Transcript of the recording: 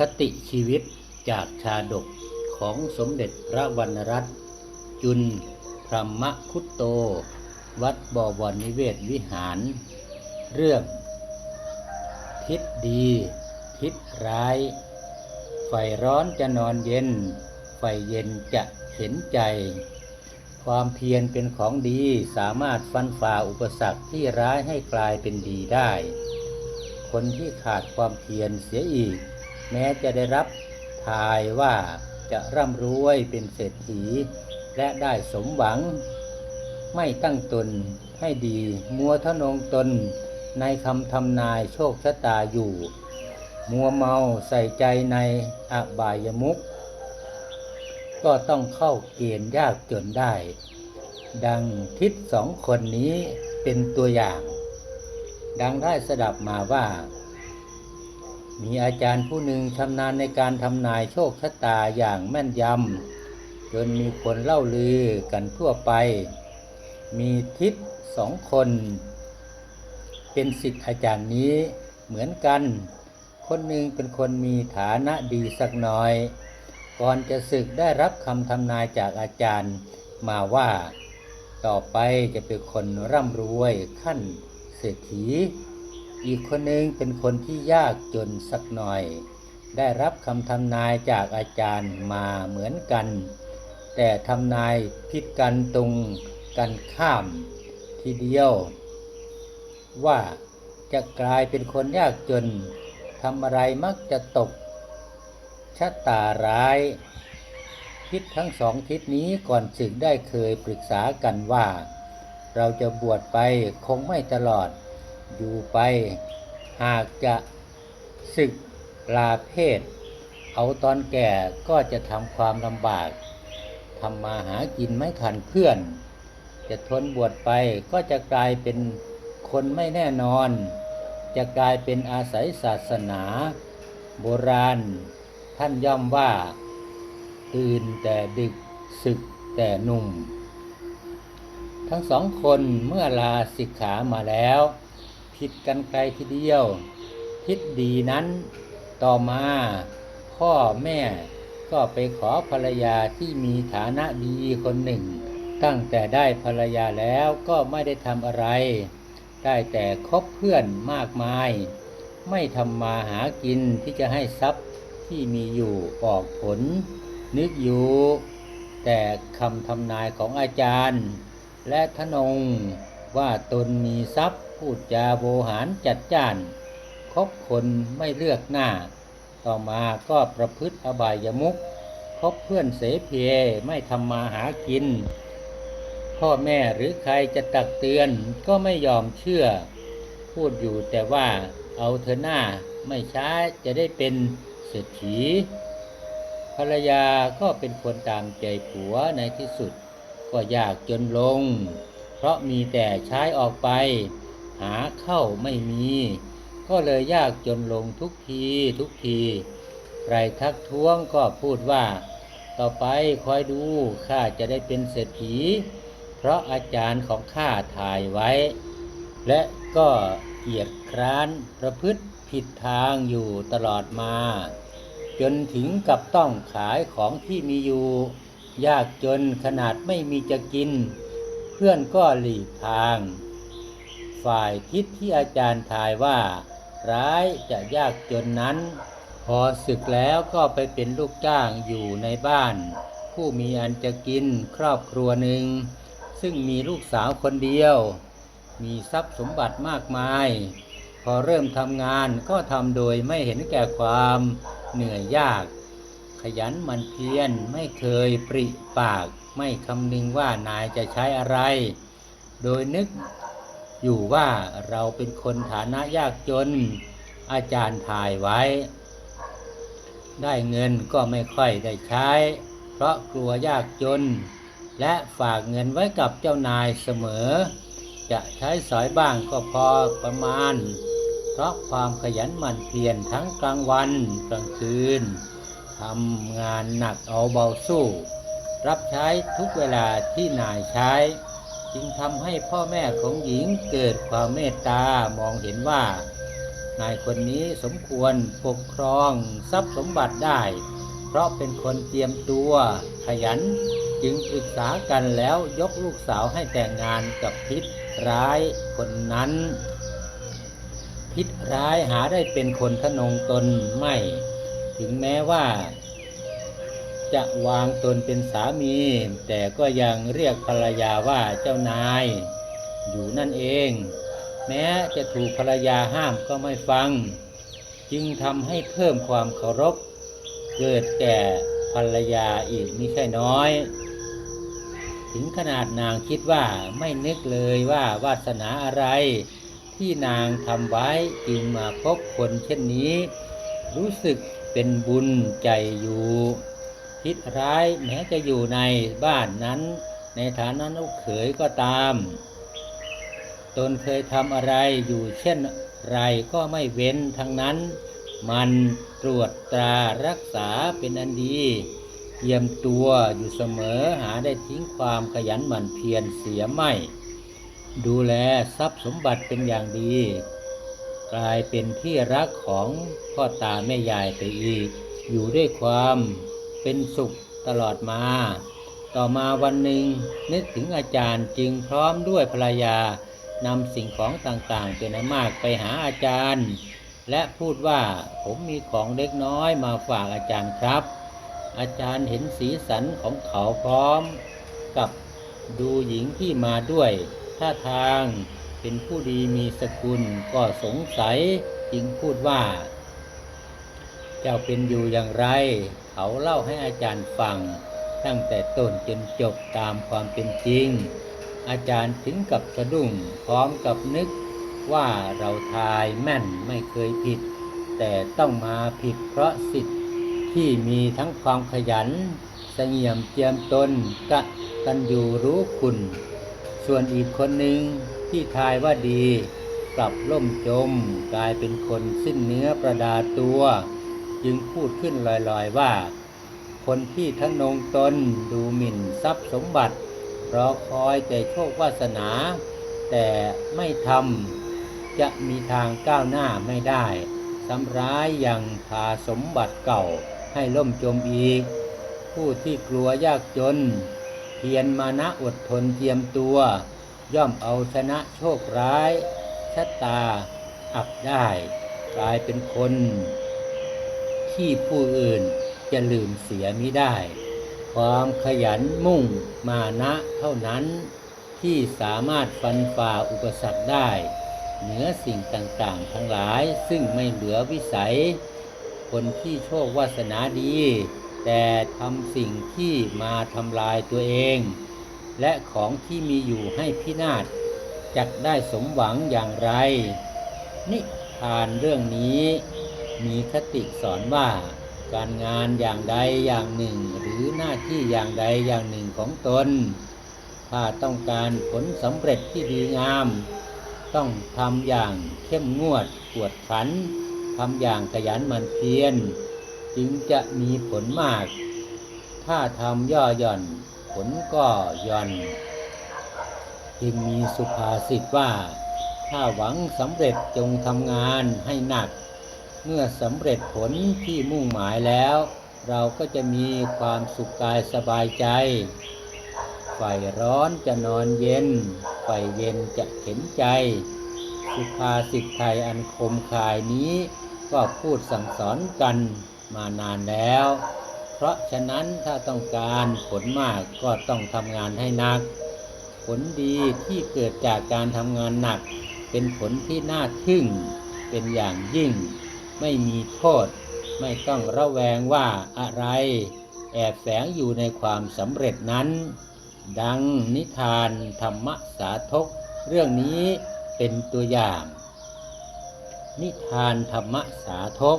คติชีวิตจากชาดกของสมเด็จพระวรรณรัตน์จุนพรหมคุตโต วัดบวรนิเวศวิหาร เรื่อง ทิศดี ทิศร้าย ไฟร้อนจะนอนเย็น ไฟเย็นจะเห็นใจ ความเพียรเป็นของดีสามารถฟันฝ่าอุปสรรคที่ร้ายให้กลายเป็นดีได้ คนที่ขาดความเพียรเสียอีก แม้จะได้รับทายว่าจะร่ำรวยเป็นเศรษฐี และได้สมหวัง ไม่ตั้งตนให้ดีมัวทะนงตนในคำทำนายโชคชะตาอยู่ มัวเมาใส่ใจในอบายมุขก็ต้องเข้าเกณฑ์ยากจนได้ ดังทิศสองคนนี้เป็นตัวอย่าง ดังได้สดับมาว่า มีอาจารย์ผู้หนึ่งชำนาญในการทำนายโชคชะตาอย่างแม่นยำจนมีคนเล่าลือกันทั่วไป มีทิศสองคน เป็นสิทธิ์อาจารย์นี้เหมือนกัน คนหนึ่งเป็นคนมีฐานะดีสักหน่อย ก่อนจะศึกได้รับคำทำนายจากอาจารย์มาว่า ต่อไปจะเป็นคนร่ำรวยขั้นเศรษฐี อีกคนหนึ่งเป็นคนที่ยากจนสักหน่อย ได้รับคำทำนายจากอาจารย์มาเหมือนกัน แต่ทำนายผิดกันตรงกันข้ามทีเดียว ว่าจะกลายเป็นคนยากจนทำอะไรมักจะตกชะตาร้ายทิศทั้งสองทิศนี้ก่อนศึกได้เคยปรึกษากันว่า เราจะบวชไปคงไม่ตลอด อยู่ไป หากจะศึกลาเพศ เอาตอนแก่ก็จะทำความลำบากทำมาหากินไม่ทันเพื่อน จะทนบวชไปก็จะกลายเป็นคนไม่แน่นอน จะกลายเป็นอาศัยศาสนา โบราณ ท่านย่อมว่า ตื่นแต่ดึกศึกแต่หนุ่ม ทั้งสองคนเมื่อลาสิกขามาแล้ว ผิดกันไกลทีเดียว ทิศดีนั้นต่อมาพ่อแม่ก็ไปขอภรรยาที่มีฐานะดีคนหนึ่ง ตั้งแต่ได้ภรรยาแล้วก็ไม่ได้ทำอะไร ได้แต่คบเพื่อนมากมาย ไม่ทำมาหากินที่จะให้ทรัพย์ที่มีอยู่ออกผล นึกอยู่ แต่คำทำนายของอาจารย์ และทนงว่าตนมีทรัพย์ พูดจาโวหารจัดจ้าน คบคนไม่เลือกหน้า ต่อมาก็ประพฤติอบายมุขคบเพื่อนเสเพไม่ทำมาหากิน พ่อแม่หรือใครจะตักเตือนก็ไม่ยอมเชื่อ พูดอยู่แต่ว่าเอาเธอหน้าไม่ช้าจะได้เป็นเศรษฐีภรรยาก็เป็นคนตามใจผัวในที่สุด ก็ยากจนลง เพราะมีแต่ใช้ออกไป หาเข้าไม่มี ก็เลยยากจนลงทุกทีทุกที ใครทักท้วงก็พูดว่า ต่อไปคอยดูข้าจะได้เป็นเศรษฐี เพราะอาจารย์ของข้าถ่ายไว้ และก็เกียจคร้านประพฤติผิดทางอยู่ตลอดมา จนถึงกับต้องขายของที่มีอยู่ ยากจนขนาดไม่มีจะกิน เพื่อนก็หลีกทาง ฝ่ายทิศที่อาจารย์ทายว่า ร้ายจะยากจนนั้น พอศึกแล้วก็ไปเป็นลูกจ้างอยู่ในบ้าน ผู้มีอันจะกินครอบครัวหนึ่ง ซึ่งมีลูกสาวคนเดียว มีทรัพย์สมบัติมากมาย พอเริ่มทำงานก็ทำโดยไม่เห็นแก่ความเหนื่อยยาก ขยันมันเพียรไม่เคยปริปากไม่คำนึงว่านายจะใช้อะไร โดยนึก อยู่ว่าเราเป็นคนฐานะยากจนอาจารย์ถ่ายไว้ ได้เงินก็ไม่ค่อยได้ใช้ เพราะกลัวยากจน และฝากเงินไว้กับเจ้านายเสมอ จะใช้สอยบ้างก็พอประมาณ เพราะความขยันหมั่นเพียรทั้งกลางวันกลางคืนทำงานหนักเอาเบาสู้ รับใช้ทุกเวลาที่นายใช้ จึงทำให้พ่อแม่ของหญิงเกิดความเมตตามองเห็นว่า นายคนนี้สมควรปกครองทรัพย์สมบัติได้ เพราะเป็นคนเตรียมตัวขยันจึงปรึกษากันแล้วยกลูกสาวให้แต่งงานกับพิษร้ายคนนั้น พิษร้ายหาได้เป็นคนทนงตนไม่ ถึงแม้ว่า จะวางตนเป็นสามี แต่ก็ยังเรียกภรรยาว่าเจ้านาย อยู่นั่นเอง แม้จะถูกภรรยาห้ามก็ไม่ฟัง จึงทำให้เพิ่มความเคารพ เกิดแก่ภรรยาอีกมิใช่น้อย ถึงขนาดนางคิดว่าไม่นึกเลยว่าวาสนาอะไร ที่นางทำไว้จึงมาพบคนเช่นนี้ รู้สึกเป็นบุญใจอยู่ พิษร้ายแม้จะอยู่ในบ้านนั้น ในฐานะลูกเขยก็ตาม ตนเคยทำอะไรอยู่เช่นไรก็ไม่เว้นทั้งนั้น มันตรวจตรารักษาเป็นอันดีเยี่ยมตัวอยู่เสมอหาได้ทิ้งความขยันหมั่นเพียรเสียไม่ ดูแลทรัพย์สมบัติเป็นอย่างดี กลายเป็นที่รักของพ่อตาแม่ยายไปอีก อยู่ด้วยความ เป็นสุขตลอดมา ต่อมาวันหนึ่งนึกถึงอาจารย์จึงพร้อมด้วยภรรยานำสิ่งของต่างๆเป็นมากไปหาอาจารย์ และพูดว่าผมมีของเล็กน้อยมาฝากอาจารย์ครับ อาจารย์เห็นสีสันของเขาพร้อม กับดูหญิงที่มาด้วยท่าทางเป็นผู้ดีมีสกุลก็สงสัยจึงพูดว่า เจ้าเป็นอยู่อย่างไร เขาเล่าให้อาจารย์ฟัง ตั้งแต่ต้นจนจบตามความเป็นจริง อาจารย์ถึงกับสะดุ้งพร้อมกับนึกว่าเราทายแม่นไม่เคยผิด แต่ต้องมาผิดเพราะสิทธิ์ที่มีทั้งความขยันเสงี่ยมเจียมตนกะตันอยู่รู้คุณ ส่วนอีกคนหนึ่งที่ทายว่าดี กลับล่มจมกลายเป็นคนสิ้นเนื้อประดาตัว จึงพูดขึ้นลอยๆว่า คนที่ทะนงตนดูหมิ่นทรัพย์สมบัติรอคอยแต่โชควาสนา แต่ไม่ทำจะมีทางก้าวหน้าไม่ได้ซ้ำร้ายยังพาสมบัติเก่าให้ล่มจมอีก ผู้ที่กลัวยากจน เพียรมานะอดทนเตรียมตัว ย่อมเอาชนะโชคร้ายชะตาอับได้ กลายเป็นคน ที่ผู้อื่นจะลืมเสียมิได้ ความขยันมุ่งมานะเท่านั้น ที่สามารถฟันฝ่าอุปสรรคได้ เหนือสิ่งต่างๆ ทั้งหลายซึ่งไม่เหลือวิสัย คนที่โชควาสนาดี แต่ทำสิ่งที่มาทำลายตัวเอง และของที่มีอยู่ให้พินาศจักได้สมหวังอย่างไร นิทานเรื่องนี้ มีคติสอนว่าการงานอย่างใดอย่างหนึ่ง หรือหน้าที่อย่างใดอย่างหนึ่งของตน ถ้าต้องการผลสำเร็จที่ดีงาม ต้องทำอย่างเข้มงวดกวดขันทำอย่างขยันหมั่นเพียรจึงจะมีผลมาก ถ้าทำย่อหย่อน ผลก็ย่อน จึงมีสุภาษิตว่า ถ้าหวังสำเร็จจงทำงานให้หนัก เมื่อสำเร็จผลที่มุ่งหมายแล้ว เราก็จะมีความสุขกายสบายใจไฟร้อนจะนอนเย็นไฟเย็นจะเข็นใจ สุภาษิตไทยอันคมคายนี้ก็พูดสั่งสอนกันมานานแล้ว เพราะฉะนั้นถ้าต้องการผลมากก็ต้องทำงานให้หนัก ผลดีที่เกิดจากการทำงานหนัก เป็นผลที่น่าทึ่งเป็นอย่างยิ่ง ไม่มีโทษ ไม่ต้องระแวงว่าอะไร แอบแฝงอยู่ในความสำเร็จนั้น ดังนิทานธรรมสาทก เรื่องนี้เป็นตัวอย่าง นิทานธรรมสาทก